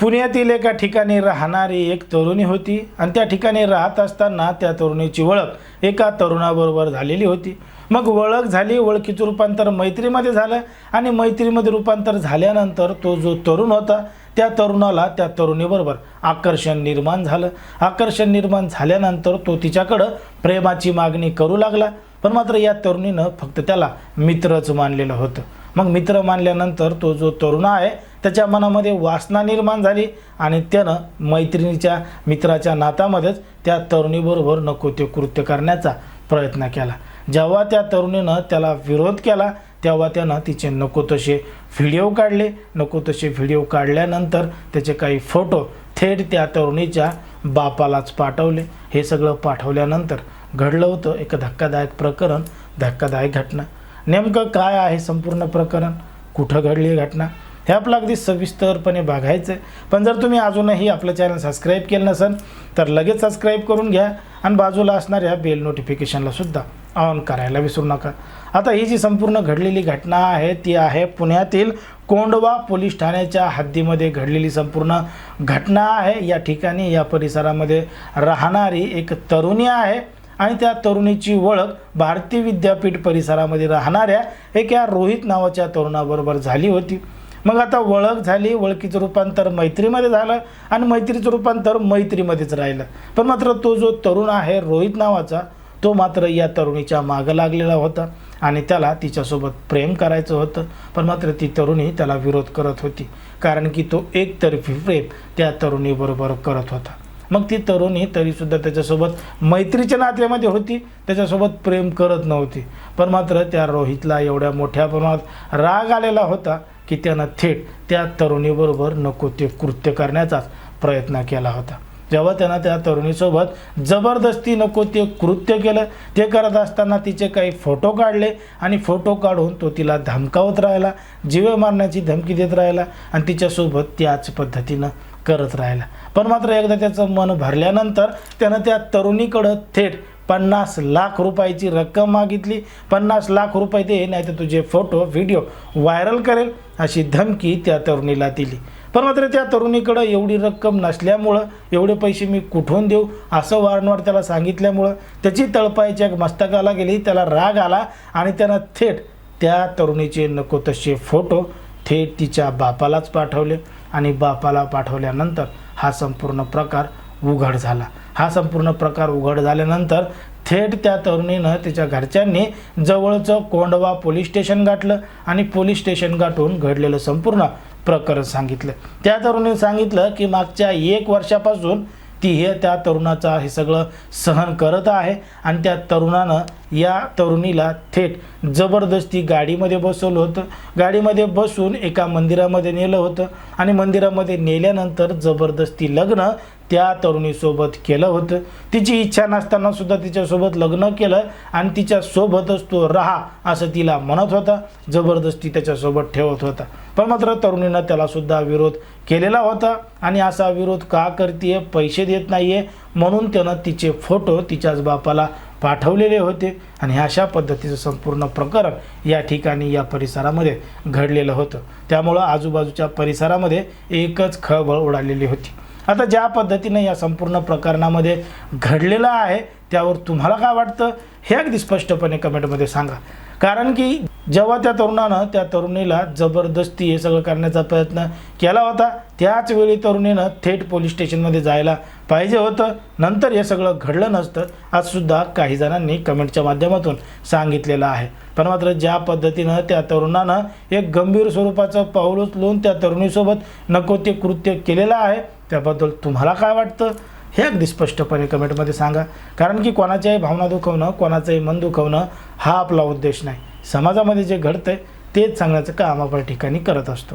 पुण्यातील एका ठिकाणी राहणारी एक तरुणी होती आणि त्या ठिकाणी राहत असताना त्या तरुणीची ओळख एका तरुणाबरोबर झालेली होती. मग ओळख झाली ओळखीचं रूपांतर मैत्रीमध्ये झालं आणि मैत्रीमध्ये रूपांतर झाल्यानंतर तो जो तरुण होता त्या तरुणाला त्या तरुणीबरोबर आकर्षण निर्माण झालं. आकर्षण निर्माण झाल्यानंतर तो तिच्याकडं प्रेमाची मागणी करू लागला. पण मात्र या तरुणीनं फक्त त्याला मित्रच मानलेलं होतं. मग मित्र मानल्यानंतर तो जो तरुण आहे त्याच्या मनामध्ये वासना निर्माण झाली आणि त्यानं मैत्रिणीच्या मित्राच्या नातामध्येच त्या तरुणीबरोबर नको ते कृत्य करण्याचा प्रयत्न केला. जेव्हा त्या तरुणीनं त्याला विरोध केला तेव्हा त्यानं तिचे नको तसे व्हिडिओ काढले. नको तसे व्हिडिओ काढल्यानंतर त्याचे काही फोटो थेट त्या तरुणीच्या बापालाच पाठवले. हे सगळं पाठवल्यानंतर घडलं होतं एक धक्कादायक प्रकरण धक्कादायक घटना. नेमकं काय आहे संपूर्ण प्रकरण? कुठं घडली घटना? हे आपलं अगदी सविस्तरपणे बघायचं आहे पण जर तुम्ही अजूनही आपलं चॅनल सबस्क्राईब केलं नसेल तर लगेच सबस्क्राईब करून घ्या आणि बाजूला असणाऱ्या बेल नोटिफिकेशनला सुद्धा ऑन करायला विसरू नका. आता ही जी संपूर्ण घडलेली घटना आहे ती आहे पुण्यातील कोंडवा पोलीस ठाण्याच्या हद्दीमध्ये घडलेली संपूर्ण घटना आहे. या ठिकाणी या परिसरामध्ये राहणारी एक तरुणी आहे. आणि त्या तरुणीची ओळख भारतीय विद्यापीठ परिसरामध्ये राहणाऱ्या एका रोहित नावाच्या तरुणाबरोबर झाली होती. मग आता ओळख झाली ओळखीचं रूपांतर मैत्रीमध्ये झालं आणि मैत्रीचं रूपांतर मैत्रीमध्येच राहिलं. पण मात्र तो जो तरुण आहे रोहित नावाचा तो मात्र या तरुणीच्या मागं लागलेला होता आणि त्याला तिच्यासोबत प्रेम करायचं होतं. पण मात्र ती तरुणी त्याला विरोध करत होती. कारण की तो एकतर्फी प्रेम त्या तरुणीबरोबर करत होता. मग ती तरुणी तरीसुद्धा त्याच्यासोबत मैत्रीच्या नात्यामध्ये होती त्याच्यासोबत प्रेम करत नव्हती. पण मात्र त्या रोहितला एवढ्या मोठ्या प्रमाणात राग आलेला होता की त्यानं थेट त्या तरुणीबरोबर नको ते कृत्य करण्याचाच प्रयत्न केला होता. जेव्हा त्यानं त्या तरुणीसोबत जबरदस्ती नको ते कृत्य केलं ते करत असताना तिचे काही फोटो काढले आणि फोटो काढून तो तिला धमकावत राहिला जीवे मारण्याची धमकी देत राहिला आणि तिच्यासोबत त्याच पद्धतीनं करत राहिला. पण मात्र एकदा त्याचं मन भरल्यानंतर त्यानं त्या तरुणीकडं थेट पन्नास लाख रुपयाची रक्कम मागितली. पन्नास लाख रुपये दे नाही तर तुझे फोटो व्हिडिओ व्हायरल करेल अशी धमकी त्या तरुणीला दिली. पण मात्र त्या तरुणीकडं एवढी रक्कम नसल्यामुळं एवढे पैसे मी कुठून देऊ असं वारंवार त्याला सांगितल्यामुळं त्याची तळपायच्या मस्तकाला गेली त्याला राग आला आणि त्यानं थेट त्या तरुणीचे नको तसे फोटो थेट तिच्या बापालाच पाठवले. आणि बापाला पाठवल्यानंतर हा संपूर्ण प्रकार उघड झाला. हा संपूर्ण प्रकार उघड झाल्यानंतर थेट त्या तरुणीनं तिच्या घरच्यांनी जवळचं कोंडवा पोलीस स्टेशन गाठलं आणि पोलीस स्टेशन गाठून घडलेलं संपूर्ण प्रकरण सांगितलं. त्या तरुणीने सांगितलं की मागच्या एक वर्षापासून ती हे त्या तरुणाचा हे सगळं सहन करत आहे. आणि त्या तरुणानं या तरुणीला थेट जबरदस्ती गाडीमध्ये बसवलं होतं. गाडीमध्ये बसून एका मंदिरामध्ये नेलं होतं. आणि मंदिरामध्ये नेल्यानंतर जबरदस्ती लग्न त्या तरुणीसोबत केलं होतं. तिची इच्छा नसताना सुद्धा तिच्यासोबत लग्न केलं आणि तिच्यासोबतच तो राहा असं तिला म्हणत होता. जबरदस्ती त्याच्यासोबत ठेवत होता. पण मात्र तरुणीनं त्यालासुद्धा विरोध केलेला होता आणि असा विरोध का करते पैसे देत नाहीये म्हणून त्यानं तिचे फोटो तिच्याच बापाला पाठवलेले होते आणि अशा पद्धतीचं संपूर्ण प्रकरण या ठिकाणी या परिसरामध्ये घडलेलं होतं. त्यामुळं आजूबाजूच्या परिसरामध्ये एकच खळबळ उडालेली होती. आता ज्या पद्धतीने या संपूर्ण प्रकरणामध्ये घडलेलं आहे त्यावर तुम्हाला काय वाटतं? हे अगदी स्पष्टपणे कमेंटमध्ये सांगा. कारण की जेव्हा त्या तरुणानं त्या तरुणीला जबरदस्ती हे सगळं करण्याचा प्रयत्न केला होता त्याच वेळी तरुणीनं थेट पोलीस स्टेशनमध्ये जायला पाहिजे होतं. नंतर हे सगळं घडलं नसतं. आजसुद्धा काही जणांनी कमेंटच्या माध्यमातून सांगितलेलं आहे. पण मात्र ज्या पद्धतीनं त्या तरुणानं एक गंभीर स्वरूपाचं पाऊल उचलून त्या तरुणीसोबत नको ते कृत्य केलेलं आहे त्याबद्दल तुम्हाला काय वाटतं? हे अगदी स्पष्टपणे कमेंटमध्ये सांगा. कारण की कोणाच्याही भावना दुखवणं कोणाचंही मन दुखवणं हा आपला उद्देश नाही. समाजामध्ये जे घडतंय तेच सांगण्याचं काम आपण ठिकाणी करत असतो.